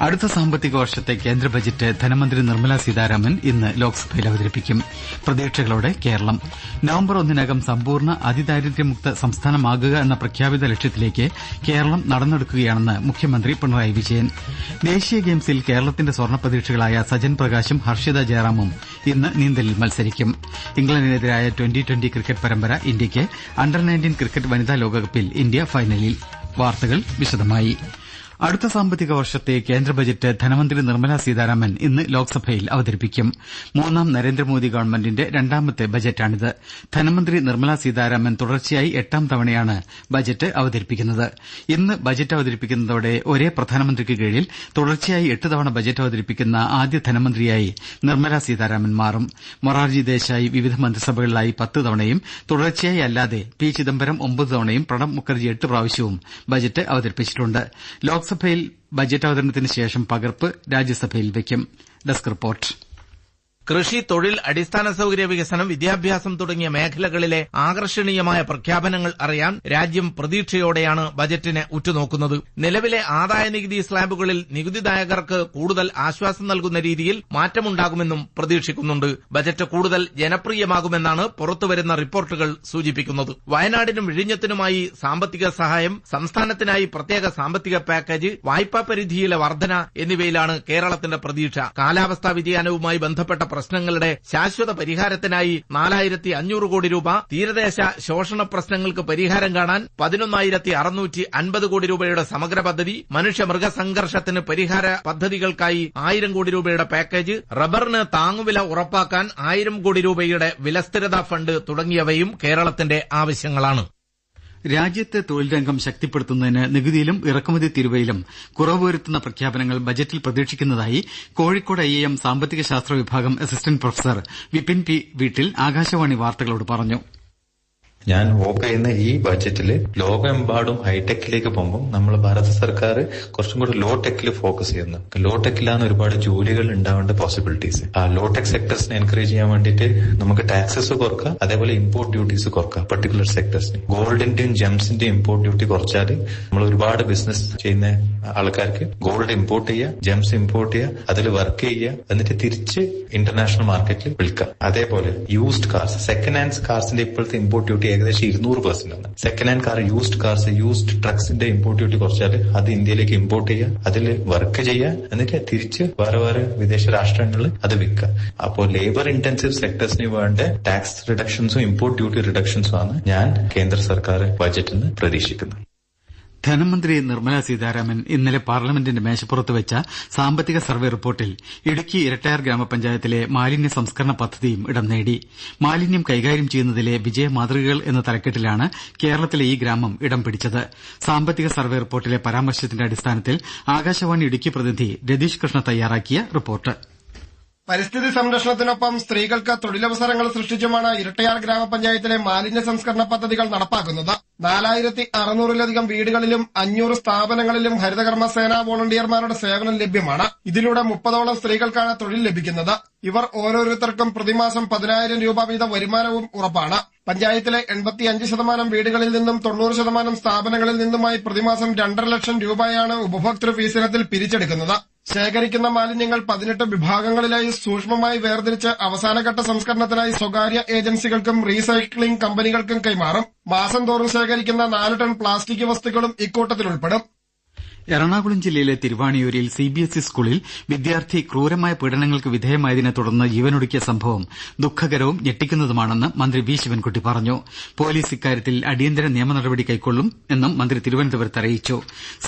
അടുത്ത സാമ്പത്തിക വർഷത്തെ കേന്ദ്ര ബജറ്റ് ധനമന്ത്രി നിർമ്മല സീതാരാമൻ ഇന്ന് ലോക്സഭയിൽ അവതരിപ്പിക്കും. പ്രതീക്ഷകളോടെ കേരളം. നവംബർ ഒന്നിനകം സമ്പൂർണ അതിദാരിദ്ര്യമുക്ത സംസ്ഥാനമാകുക എന്ന പ്രഖ്യാപിത ലക്ഷ്യത്തിലേക്ക് കേരളം നടന്നെടുക്കുകയാണെന്ന് മുഖ്യമന്ത്രി പിണറായി വിജയൻ. ദേശീയ ഗെയിംസിൽ കേരളത്തിന്റെ സ്വർണ പ്രതീക്ഷകളായ സജൻ പ്രകാശും ഹർഷിത ജയറാമും ഇന്ന് നീന്തലിൽ മത്സരിക്കും. ഇംഗ്ലണ്ടിനെതിരായ ട്വന്റി ട്വന്റി ക്രിക്കറ്റ് പരമ്പര ഇന്ത്യയ്ക്ക് അണ്ടർ നയന്റീൻ ക്രിക്കറ്റ് വനിതാ ലോകകപ്പിൽ ഇന്ത്യ ഫൈനലിൽ. വാർത്തകൾ വിശദമായി. അടുത്ത സാമ്പത്തിക വർഷത്തെ കേന്ദ്ര ബജറ്റ് ധനമന്ത്രി നിർമ്മല സീതാരാമൻ ഇന്ന് ലോക്സഭയിൽ അവതരിപ്പിക്കും. മൂന്നാം നരേന്ദ്രമോദി ഗവൺമെന്റിന്റെ രണ്ടാമത്തെ ബജറ്റാണിത്. ധനമന്ത്രി നിർമ്മല സീതാരാമൻ തുടർച്ചയായി എട്ടാം തവണയാണ് ബജറ്റ് അവതരിപ്പിക്കുന്നത്. ഇന്ന് ബജറ്റ് അവതരിപ്പിക്കുന്നതോടെ ഒരേ പ്രധാനമന്ത്രിക്ക് കീഴിൽ തുടർച്ചയായി എട്ട് തവണ ബജറ്റ് അവതരിപ്പിക്കുന്ന ആദ്യ ധനമന്ത്രിയായി നിർമ്മല സീതാരാമൻ മാറും. മൊറാർജി ദേശായി വിവിധ മന്ത്രിസഭകളിലായി പത്ത് തവണയും തുടർച്ചയായി അല്ലാതെ പി ചിദംബരം ഒമ്പത് തവണയും പ്രണബ് മുഖർജി എട്ട് പ്രാവശ്യവും ബജറ്റ് അവതരിപ്പിച്ചിട്ടുണ്ട്. ലോക്സഭയിൽ ബജറ്റ് അവതരണത്തിന് ശേഷം പകർപ്പ് രാജ്യസഭയിൽ വെയ്ക്കും. Desk report. കൃഷി തൊഴിൽ അടിസ്ഥാന സൌകര്യ വികസനം വിദ്യാഭ്യാസം തുടങ്ങിയ മേഖലകളിലെ ആകർഷണീയമായ പ്രഖ്യാപനങ്ങൾ അറിയാൻ രാജ്യം പ്രതീക്ഷയോടെയാണ് ബജറ്റിനെ ഉറ്റുനോക്കുന്നത്. നിലവിലെ ആദായ നികുതി സ്ലാബുകളിൽ നികുതിദായകർക്ക് കൂടുതൽ ആശ്വാസം നൽകുന്ന രീതിയിൽ മാറ്റമുണ്ടാകുമെന്നും പ്രതീക്ഷിക്കുന്നുണ്ട്. ബജറ്റ് കൂടുതൽ ജനപ്രിയമാകുമെന്നാണ് പുറത്തുവരുന്ന റിപ്പോർട്ടുകൾ സൂചിപ്പിക്കുന്നത്. വയനാടിനും വിഴിഞ്ഞത്തിനുമായി സാമ്പത്തിക സഹായം സംസ്ഥാനത്തിനായി പ്രത്യേക സാമ്പത്തിക പാക്കേജ് വായ്പാ പരിധിയിലെ വർധന എന്നിവയിലാണ് കേരളത്തിന്റെ പ്രതീക്ഷ. കാലാവസ്ഥാ വ്യതിയാനവുമായി ബന്ധപ്പെട്ട പ്രശ്നങ്ങളുടെ ശാശ്വത പരിഹാരത്തിനായി നാലായിരത്തി അഞ്ഞൂറ് കോടി രൂപ തീരദേശ ശോഷണ പ്രശ്നങ്ങൾക്ക് പരിഹാരം കാണാൻ പതിനൊന്നായിരത്തി അറുന്നൂറ്റി അൻപത് കോടി രൂപയുടെ സമഗ്ര പദ്ധതി മനുഷ്യ മൃഗസംഘർഷത്തിന് പരിഹാര പദ്ധതികൾക്കായി ആയിരം കോടി രൂപയുടെ പാക്കേജ് റബ്ബറിന് താങ്ങുവില ഉറപ്പാക്കാൻ ആയിരം കോടി രൂപയുടെ വിലസ്ഥിരതാ ഫണ്ട് തുടങ്ങിയവയും കേരളത്തിന്റെ ആവശ്യങ്ങളാണ്. രാജ്യത്തെ തൊഴിൽ രംഗം ശക്തിപ്പെടുത്തുന്നതിന് നികുതിയിലും ഇറക്കുമതി തീരുവയിലും കുറവ് വരുത്തുന്ന പ്രഖ്യാപനങ്ങൾ ബജറ്റിൽ പ്രതീക്ഷിക്കുന്നതായി കോഴിക്കോട് ഐ എം സാമ്പത്തിക ശാസ്ത്ര വിഭാഗം അസിസ്റ്റന്റ് പ്രൊഫസർ വിപിൻ പി വീട്ടിൽ ആകാശവാണി വാർത്തകളോട് പറഞ്ഞു ഞാൻ ഹോപ്പ് ചെയ്യുന്ന ഈ ബജറ്റിൽ ലോകമെമ്പാടും ഹൈടെക്കിലേക്ക് പോകുമ്പോൾ നമ്മൾ ഭാരത സർക്കാർ കുറച്ചും കൂടി ലോ ടെക്കിൽ ഫോക്കസ് ചെയ്യുന്നു. ലോ ടെക്കിലാണ് ഒരുപാട് ജോലികൾ ഉണ്ടാവേണ്ട പോസിബിലിറ്റീസ് ആ ലോ ടെക് സെക്ടേഴ്സിനെ എൻകറേജ് ചെയ്യാൻ വേണ്ടിയിട്ട് നമുക്ക് ടാക്സസ് കുറക്കുക അതേപോലെ ഇമ്പോർട്ട് ഡ്യൂട്ടീസ് കുറക്കുക പർട്ടിക്കുലർ സെക്ടേഴ്സിന് ഗോൾഡിന്റെയും ജെംസിന്റെയും ഇമ്പോർട്ട് ഡ്യൂട്ടി കുറച്ചാൽ നമ്മൾ ഒരുപാട് ബിസിനസ് ചെയ്യുന്ന ആൾക്കാർക്ക് ഗോൾഡ് ഇമ്പോർട്ട് ചെയ്യുക ജെംസ് ഇമ്പോർട്ട് ചെയ്യുക അതിൽ വർക്ക് ചെയ്യുക എന്നിട്ട് തിരിച്ച് ഇന്റർനാഷണൽ മാർക്കറ്റിൽ വിൽക്കാം. അതേപോലെ യൂസ്ഡ് കാർസ് സെക്കൻഡ് ഹാൻഡ് കാർസിന്റെ ഇപ്പോഴത്തെ ഇമ്പോർട്ട് ഡ്യൂട്ടി ഏകദേശം ഇരുന്നൂറ് percent second hand car used cars used ട്രക്സിന്റെ import duty കുറച്ചാൽ അത് ഇന്ത്യയിലേക്ക് ഇമ്പോർട്ട് ചെയ്യുക അതിൽ വർക്ക് ചെയ്യുക എന്നിട്ട് തിരിച്ച് വേറെ വേറെ വിദേശ രാഷ്ട്രങ്ങളിൽ അത് വിൽക്കുക. അപ്പോൾ ലേബർ ഇന്റൻസീവ് സെക്ടേഴ്സിന് വേണ്ട ടാക്സ് റിഡക്ഷൻസും ഇമ്പോർട്ട് ഡ്യൂട്ടി റിഡക്ഷൻസും ആണ് ഞാൻ കേന്ദ്ര സർക്കാർ ബജറ്റിൽ നിന്ന് പ്രതീക്ഷിക്കുന്നത്. ധനമന്ത്രി നിർമ്മല സീതാരാമൻ ഇന്നലെ പാർലമെന്റിന്റെ മേശപ്പുറത്ത് വെച്ച സാമ്പത്തിക സർവേ റിപ്പോർട്ടിൽ ഇടുക്കി ഇരട്ടയാർ ഗ്രാമപഞ്ചായത്തിലെ മാലിന്യ സംസ്കരണ പദ്ധതിയും ഇടം നേടി. മാലിന്യം കൈകാര്യം ചെയ്യുന്നതിലെ വിജയ മാതൃകകൾ എന്ന തലക്കെട്ടിലാണ് കേരളത്തിലെ ഈ ഗ്രാമം ഇടം പിടിച്ചത്. സാമ്പത്തിക സർവേ റിപ്പോർട്ടിലെ പരാമർശത്തിന്റെ അടിസ്ഥാനത്തിൽ ആകാശവാണി ഇടുക്കി പ്രതിനിധി രതീഷ് കൃഷ്ണ തയ്യാറാക്കിയ റിപ്പോർട്ട്. പരിസ്ഥിതി സംരക്ഷണത്തിനൊപ്പം സ്ത്രീകൾക്ക് തൊഴിലവസരങ്ങൾ സൃഷ്ടിച്ചുമാണ് ഇരട്ടയാർ ഗ്രാമപഞ്ചായത്തിലെ മാലിന്യ സംസ്കരണ പദ്ധതികൾ നടപ്പാക്കുന്നത്. നാലായിരത്തി അറുന്നൂറിലധികം വീടുകളിലും അഞ്ഞൂറ് സ്ഥാപനങ്ങളിലും ഹരിതകർമ്മ സേനാ വോളണ്ടിയർമാരുടെ സേവനം ലഭ്യമാണ്. ഇതിലൂടെ മുപ്പതോളം സ്ത്രീകൾക്കാണ് തൊഴിൽ ലഭിക്കുന്നത്. ഇവർ ഓരോരുത്തർക്കും പ്രതിമാസം പതിനായിരം രൂപ വീതം വരുമാനവും ഉറപ്പാണ്. പഞ്ചായത്തിലെ എൺപത്തിയഞ്ച് ശതമാനം വീടുകളിൽ നിന്നും തൊണ്ണൂറ് ശതമാനം സ്ഥാപനങ്ങളിൽ നിന്നുമായി പ്രതിമാസം രണ്ടര ലക്ഷം രൂപയാണ് ഉപഭോക്തൃ ഫീസിനത്തിൽ പിരിച്ചെടുക്കുന്നത്. ശേഖരിക്കുന്ന മാലിന്യങ്ങൾ പതിനെട്ട് വിഭാഗങ്ങളിലായി സൂക്ഷ്മമായി വേർതിരിച്ച് അവസാനഘട്ട സംസ്കരണത്തിനായി സ്വകാര്യ ഏജൻസികൾക്കും റീസൈക്ലിംഗ് കമ്പനികൾക്കും കൈമാറും. മാസം തോറും ശേഖരിക്കുന്ന നാല് ടൺ പ്ലാസ്റ്റിക് വസ്തുക്കളും ഇക്കൂട്ടത്തിൽ ഉൾപ്പെടും എറണാകുളം ജില്ലയിലെ തിരുവാണിയൂരിൽ സി ബി എസ് ഇ സ്കൂളിൽ വിദ്യാർത്ഥി ക്രൂരമായ പീഡനങ്ങൾക്ക് വിധേയമായതിനെ തുടർന്ന് ജീവനൊടുക്കിയ സംഭവം ദുഃഖകരവും ഞെട്ടിക്കുന്നതുമാണെന്ന് മന്ത്രി വി ശിവൻകുട്ടി പറഞ്ഞു. പോലീസ് ഇക്കാര്യത്തിൽ അടിയന്തര നിയമ നടപടി കൈക്കൊള്ളും എന്നും മന്ത്രി തിരുവനന്തപുരത്ത് അറിയിച്ചു.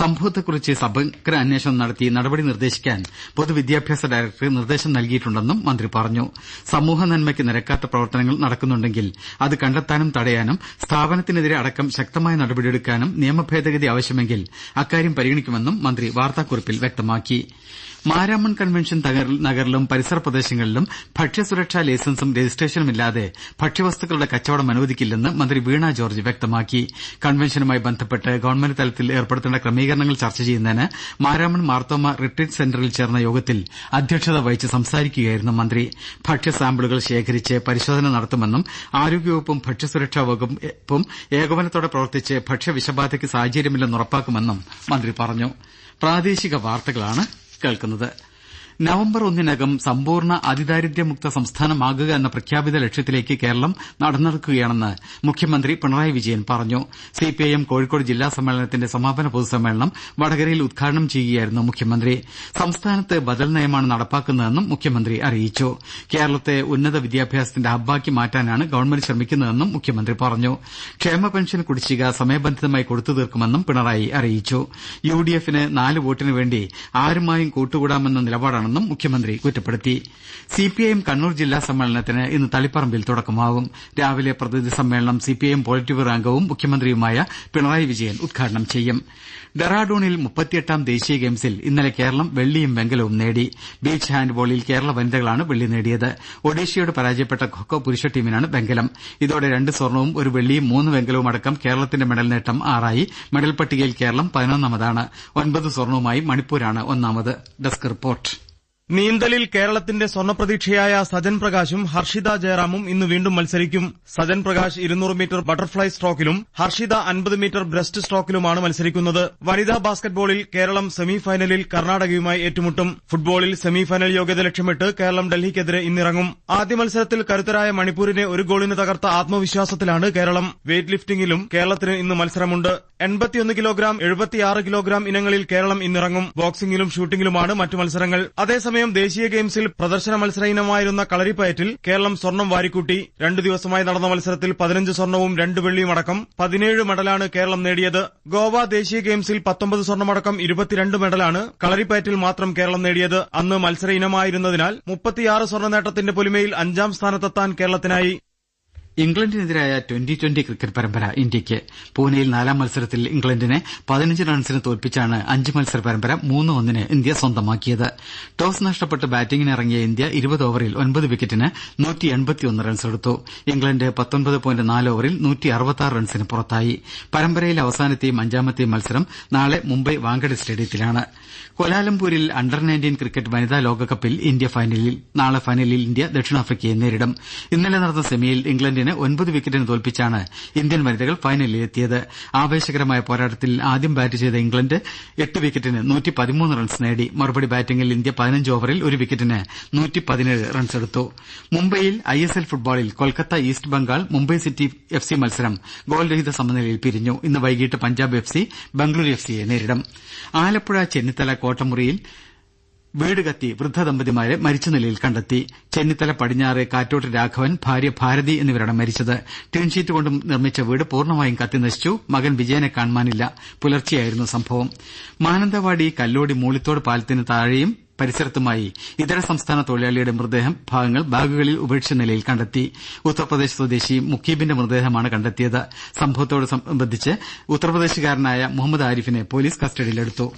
സംഭവത്തെക്കുറിച്ച് സമഗ്ര അന്വേഷണം നടത്തി നടപടി നിർദ്ദേശിക്കാൻ പൊതുവിദ്യാഭ്യാസ ഡയറക്ടർ നിർദ്ദേശം നൽകിയിട്ടുണ്ടെന്നും മന്ത്രി പറഞ്ഞു. സമൂഹ നന്മയ്ക്ക് നിരക്കാത്ത പ്രവർത്തനങ്ങൾ നടക്കുന്നുണ്ടെങ്കിൽ അത് കണ്ടെത്താനും തടയാനും സ്ഥാപനത്തിനെതിരെ അടക്കം ശക്തമായ നടപടിയെടുക്കാനും നിയമഭേദഗതി ആവശ്യമെങ്കിൽ അക്കാര്യം പരിഗണിക്കും ക്കുമെന്നും മന്ത്രി വാർത്താക്കുറിപ്പിൽ വ്യക്തമാക്കി മാരാമൺ കൺവെൻഷൻ നഗറിലും പരിസര പ്രദേശങ്ങളിലും ഭക്ഷ്യസുരക്ഷാ ലൈസൻസും രജിസ്ട്രേഷനുമില്ലാതെ ഭക്ഷ്യവസ്തുക്കളുടെ കച്ചവടം അനുവദിക്കില്ലെന്ന് മന്ത്രി വീണ ജോർജ് വ്യക്തമാക്കി. കൺവെൻഷനുമായി ബന്ധപ്പെട്ട് ഗവൺമെന്റ് തലത്തിൽ ഏർപ്പെടുത്തേണ്ട ക്രമീകരണങ്ങൾ ചർച്ച ചെയ്യുന്നതിന് മാരാമൺ മാർത്തോമ റിട്രീറ്റ് സെന്ററിൽ ചേർന്ന യോഗത്തിൽ അധ്യക്ഷത വഹിച്ച് സംസാരിക്കുകയായിരുന്നു മന്ത്രി. ഭക്ഷ്യ സാമ്പിളുകൾ ശേഖരിച്ച് പരിശോധന നടത്തുമെന്നും ആരോഗ്യവകുപ്പും ഭക്ഷ്യസുരക്ഷാ വകുപ്പും ഏകോപനത്തോടെ പ്രവർത്തിച്ച് ഭക്ഷ്യവിഷബാധയ്ക്ക് സാഹചര്യമില്ലെന്ന് ഉറപ്പാക്കുമെന്നും മന്ത്രി പറഞ്ഞു. കേൾക്കുന്നത് നവംബർ ഒന്നിനകം സമ്പൂർണ അതിദാരിദ്ര്യമുക്ത സംസ്ഥാനമാകുക എന്ന പ്രഖ്യാപിത ലക്ഷ്യത്തിലേക്ക് കേരളം നടന്നെടുക്കുകയാണെന്ന് മുഖ്യമന്ത്രി പിണറായി വിജയൻ പറഞ്ഞു. സിപിഐഎം കോഴിക്കോട് ജില്ലാ സമ്മേളനത്തിന്റെ സമാപന പൊതുസമ്മേളനം വടകരയിൽ ഉദ്ഘാടനം ചെയ്യുകയായിരുന്നു മുഖ്യമന്ത്രി. സംസ്ഥാനത്ത് ബദൽ നയമാണ് നടപ്പാക്കുന്നതെന്നും മുഖ്യമന്ത്രി അറിയിച്ചു. കേരളത്തെ ഉന്നത വിദ്യാഭ്യാസത്തിന്റെ ഹബ്ബാക്കി മാറ്റാനാണ് ഗവൺമെന്റ് ശ്രമിക്കുന്നതെന്നും മുഖ്യമന്ത്രി പറഞ്ഞു. ക്ഷേമ പെൻഷൻ കുടിശ്ശിക സമയബന്ധിതമായി കൊടുത്തു തീർക്കുമെന്നും പിണറായി അറിയിച്ചു. യുഡിഎഫിന് നാല് വോട്ടിന് വേണ്ടി ആരുമായും കൂട്ടുകൂടാമെന്ന നിലപാടാണ് ആണെന്നും മുഖ്യമന്ത്രി കുറ്റപ്പെടുത്തി. സിപിഐഎം കണ്ണൂർ ജില്ലാ സമ്മേളനത്തിന് ഇന്ന് തളിപ്പറമ്പിൽ തുടക്കമാകും. രാവിലെ പ്രതിനിധി സമ്മേളനം സിപിഐഎം പോളിറ്റ് ബ്യൂറോ അംഗവും മുഖ്യമന്ത്രിയുമായ പിണറായി വിജയൻ ഉദ്ഘാടനം ചെയ്യും. ഡെറാഡൂണിൽ മുപ്പത്തിയെട്ടാം ദേശീയ ഗെയിംസിൽ ഇന്നലെ കേരളം വെള്ളിയും വെങ്കലവും നേടി. ബീച്ച് ഹാൻഡ്ബോളിൽ കേരള വനിതകളാണ് വെള്ളി നേടിയത്. ഒഡീഷയോട് പരാജയപ്പെട്ട ഖൊഖൊ പുരുഷ ടീമിനാണ് വെങ്കലം. ഇതോടെ രണ്ട് സ്വർണവും ഒരു വെള്ളിയും മൂന്ന് വെങ്കലവും അടക്കം കേരളത്തിന്റെ മെഡൽ നേട്ടം ആറായി. മെഡൽ പട്ടികയിൽ കേരളം പതിനൊന്നാമതാണ്. ഒൻപത് സ്വർണവുമായി മണിപ്പൂരാണ് ഒന്നാമത്. നീന്തലിൽ കേരളത്തിന്റെ സ്വർണപ്രതീക്ഷയായ സജൻ പ്രകാശും ഹർഷിത ജയറാമും ഇന്ന് വീണ്ടും മത്സരിക്കും. സജൻ പ്രകാശ് ഇരുന്നൂറ് മീറ്റർ ബട്ടർഫ്ലൈ സ്ട്രോക്കിലും ഹർഷിത അൻപത് മീറ്റർ ബ്രസ്റ്റ് സ്ട്രോക്കിലുമാണ് മത്സരിക്കുന്നത്. വനിതാ ബാസ്കറ്റ്ബോളിൽ കേരളം സെമിഫൈനലിൽ കർണാടകയുമായി ഏറ്റുമുട്ടും. ഫുട്ബോളിൽ സെമിഫൈനൽ യോഗ്യത ലക്ഷ്യമിട്ട് കേരളം ഡൽഹിക്കെതിരെ ഇന്നിറങ്ങും. ആദ്യ മത്സരത്തിൽ കരുത്തരായ മണിപ്പൂരിനെ ഒരു ഗോളിന് തകർത്ത ആത്മവിശ്വാസത്തിലാണ് കേരളം. വെയ്റ്റ് ലിഫ്റ്റിംഗിലും കേരളത്തിന് ഇന്ന് മത്സരമുണ്ട്. എൺപത്തിയൊന്ന് കിലോഗ്രാം എഴുപത്തിയാറ് കിലോഗ്രാം ഇനങ്ങളിൽ കേരളം ഇന്നിറങ്ങും. ബോക്സിംഗിലും ഷൂട്ടിംഗിലുമാണ് മറ്റു മത്സരങ്ങൾ. അതേസമയം ദേശീയ ഗെയിംസിൽ പ്രദർശന മത്സര ഇനമായിരുന്ന കളരിപ്പയറ്റിൽ കേരളം സ്വർണം വാരിക്കൂട്ടി. രണ്ടു ദിവസമായി നടന്ന മത്സരത്തിൽ പതിനഞ്ച് സ്വർണവും രണ്ട് വെള്ളിയും അടക്കം പതിനേഴ് മെഡലാണ് കേരളം നേടിയത്. ഗോവ ദേശീയ ഗെയിംസിൽ പത്തൊമ്പത് സ്വർണമടക്കം ഇരുപത്തിരണ്ട് മെഡലാണ് കളരിപ്പയറ്റിൽ മാത്രം കേരളം നേടിയത്. അന്ന് മത്സര ഇനമായിരുന്നതിനാൽ മുപ്പത്തിയാറ് സ്വർണ നേട്ടത്തിന്റെ പൊലിമയിൽ അഞ്ചാം സ്ഥാനത്തെത്താൻ കേരളത്തിനായി. ഇംഗ്ലണ്ടിനെതിരായ ട്വന്റി ട്വന്റി ക്രിക്കറ്റ് പരമ്പര ഇന്ത്യയ്ക്ക് പൂനെയിൽ നാലാം മത്സരത്തിൽ ഇംഗ്ലണ്ടിനെ പതിനഞ്ച് റൺസിന് തോൽപ്പിച്ചാണ് അഞ്ച് മത്സര പരമ്പര മൂന്ന് ഒന്നിന് ഇന്ത്യ സ്വന്തമാക്കിയത്. ടോസ് നഷ്ടപ്പെട്ട് ബാറ്റിംഗിനിറങ്ങിയ ഇന്ത്യ ഇരുപത് ഓവറിൽ ഒൻപത് വിക്കറ്റിന് റൺസെടുത്തു ഇംഗ്ലണ്ട് ഓവറിൽ റൺസിന് പുറത്തായി. പരമ്പരയിലെ അവസാനത്തെയും അഞ്ചാമത്തെയും മത്സരം നാളെ മുംബൈ വാങ്കഡെ സ്റ്റേഡിയത്തിലാണ്. കൊലാലംപൂരിൽ അണ്ടർ നയന്റീൻ ക്രിക്കറ്റ് വനിതാ ലോകകപ്പിൽ ഇന്ത്യ ഫൈനലിൽ നാളെ ഫൈനലിൽ ഇന്ത്യ ദക്ഷിണാഫ്രിക്കയെ നേരിടും. ഇന്നലെ നടന്ന സെമിയിൽ ഇംഗ്ലണ്ടിനെ ഒൻപത് വിക്കറ്റിന് തോൽപ്പിച്ചാണ് ഇന്ത്യൻ വനിതകൾ ഫൈനലിൽ എത്തിയത്. ആവേശകരമായ പോരാട്ടത്തിൽ ആദ്യം ബാറ്റ് ചെയ്ത ഇംഗ്ലണ്ട് എട്ട് വിക്കറ്റിന് റൺസ് നേടി. മറുപടി ബാറ്റിംഗിൽ ഇന്ത്യ ഓവറിൽ ഒരു വിക്കറ്റിന് റൺസെടുത്തു മുംബൈയിൽ ഐ എസ് എൽ ഫുട്ബോളിൽ Kolkata East Bengal Mumbai City F C മത്സരം ഗോൾരഹിത സമനിലയിൽ പിരിഞ്ഞു. ഇന്ന് വൈകിട്ട് Punjab F C Bengaluru F സിയെ നേരിടും. ആലപ്പുഴ ചെന്നിത്തല കോട്ടമുറിയിൽ വീട് കത്തി വൃദ്ധ ദമ്പതിമാരെ മരിച്ച നിലയിൽ കണ്ടെത്തി. ചെന്നിത്തല പടിഞ്ഞാറ് കാറ്റോട്ട് രാഘവൻ ഭാര്യ ഭാരതി എന്നിവരാണ് മരിച്ചത്. ടിൻഷീറ്റ് കൊണ്ടും നിർമ്മിച്ച വീട് പൂർണമായും കത്തി നശിച്ചു. മകൻ വിജയനെ കാണുവാനില്ല. പുലർച്ചെയായിരുന്നു സംഭവം. മാനന്തവാടി കല്ലോടി മൂളിത്തോട് പാലത്തിന് താഴെയും പരിസരത്തുമായി ഇതര സംസ്ഥാന തൊഴിലാളിയുടെ മൃതദേഹം ഭാഗങ്ങൾ ബാഗുകളിൽ ഉപേക്ഷിച്ച നിലയിൽ കണ്ടെത്തി. ഉത്തർപ്രദേശ് സ്വദേശി മുക്കീബിന്റെ മൃതദേഹമാണ് കണ്ടെത്തിയത്. സംഭവത്തോട് സംബന്ധിച്ച് ഉത്തർപ്രദേശുകാരനായ മുഹമ്മദ് ആരിഫിനെ പോലീസ് കസ്റ്റഡിയിലെടുത്തു.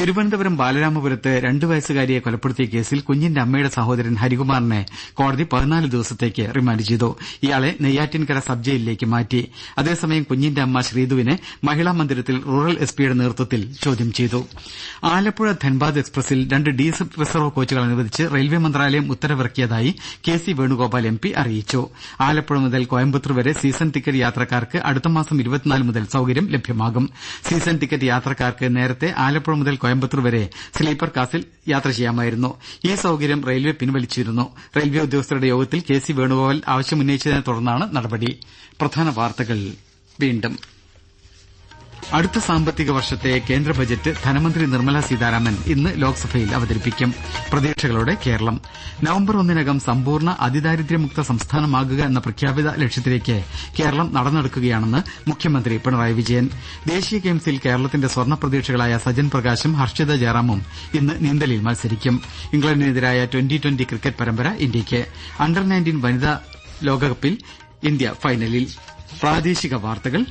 തിരുവനന്തപുരം ബാലരാമപുരത്ത് രണ്ട് വയസ്സുകാരിയെ കൊലപ്പെടുത്തിയ കേസിൽ കുഞ്ഞിന്റെ അമ്മയുടെ സഹോദരൻ ഹരികുമാറിനെ കോടതി പതിനാല് ദിവസത്തേക്ക് റിമാൻഡ് ചെയ്തു. ഇയാളെ നെയ്യാറ്റിൻകര സബ് ജയിലിലേക്ക് മാറ്റി. അതേസമയം കുഞ്ഞിന്റെ അമ്മ ശ്രീധുവിനെ മഹിളാ മന്ദിരത്തിൽ റൂറൽ എസ് പിയുടെ നേതൃത്വത്തിൽ ചോദ്യം ചെയ്തു. ആലപ്പുഴ ധൻബാദ് എക്സ്പ്രസിൽ രണ്ട് ഡീസൽ റിസർവ് കോച്ചുകൾ അനുവദിച്ച് റെയിൽവേ മന്ത്രാലയം ഉത്തരവിറക്കിയതായി K C Venugopal M P അറിയിച്ചു. ആലപ്പുഴ മുതൽ കോയമ്പത്തൂർ വരെ സീസൺ ടിക്കറ്റ് യാത്രക്കാർക്ക് അടുത്ത മാസം ഇരുപത്തിനാല് മുതൽ സൌകര്യം ലഭ്യമാകും. സീസൺ ടിക്കറ്റ് യാത്രക്കാർക്ക് നേരത്തെ ആലപ്പുഴ മുതൽ കോയമ്പത്തൂർ വരെ സ്ലീപ്പർ ക്ലാസിൽ യാത്ര ചെയ്യാമായിരുന്നു. ഈ സൌകര്യം റെയിൽവെ പിൻവലിച്ചിരുന്നു. റെയിൽവെ ഉദ്യോഗസ്ഥരുടെ യോഗത്തിൽ കെ സി വേണുഗോപാൽ ആവശ്യമുന്നയിച്ചതിനെ തുടർന്നാണ് നടപടി. അടുത്ത സാമ്പത്തിക വർഷത്തെ കേന്ദ്ര ബജറ്റ് ധനമന്ത്രി നിർമ്മലാ സീതാരാമൻ ഇന്ന് ലോക്സഭയിൽ അവതരിപ്പിക്കും. പ്രതീക്ഷകളോടെ കേരളം. നവംബർ ഒന്നിനകം സമ്പൂർണ അതിദാരിദ്ര്യമുക്ത സംസ്ഥാനമാകുക എന്ന പ്രഖ്യാപിത ലക്ഷ്യത്തിലേക്ക് കേരളം നടന്നെടുക്കുകയാണെന്ന് മുഖ്യമന്ത്രി പിണറായി വിജയൻ. ദേശീയ ഗെയിംസിൽ കേരളത്തിന്റെ സ്വർണ പ്രതീക്ഷകളായ സജൻ പ്രകാശും ഹർഷിത ജയറാമും ഇന്ന് നീന്തലിൽ മത്സരിക്കും. ഇംഗ്ലണ്ടിനെതിരായ ട്വന്റി ട്വന്റി ക്രിക്കറ്റ് പരമ്പര ഇന്ത്യയ്ക്ക്. അണ്ടർ നയന്റീൻ വനിതാ ലോകകപ്പിൽ ഇന്ത്യ ഫൈനലിൽ. പ്രാദേശിക വാർത്തകൾ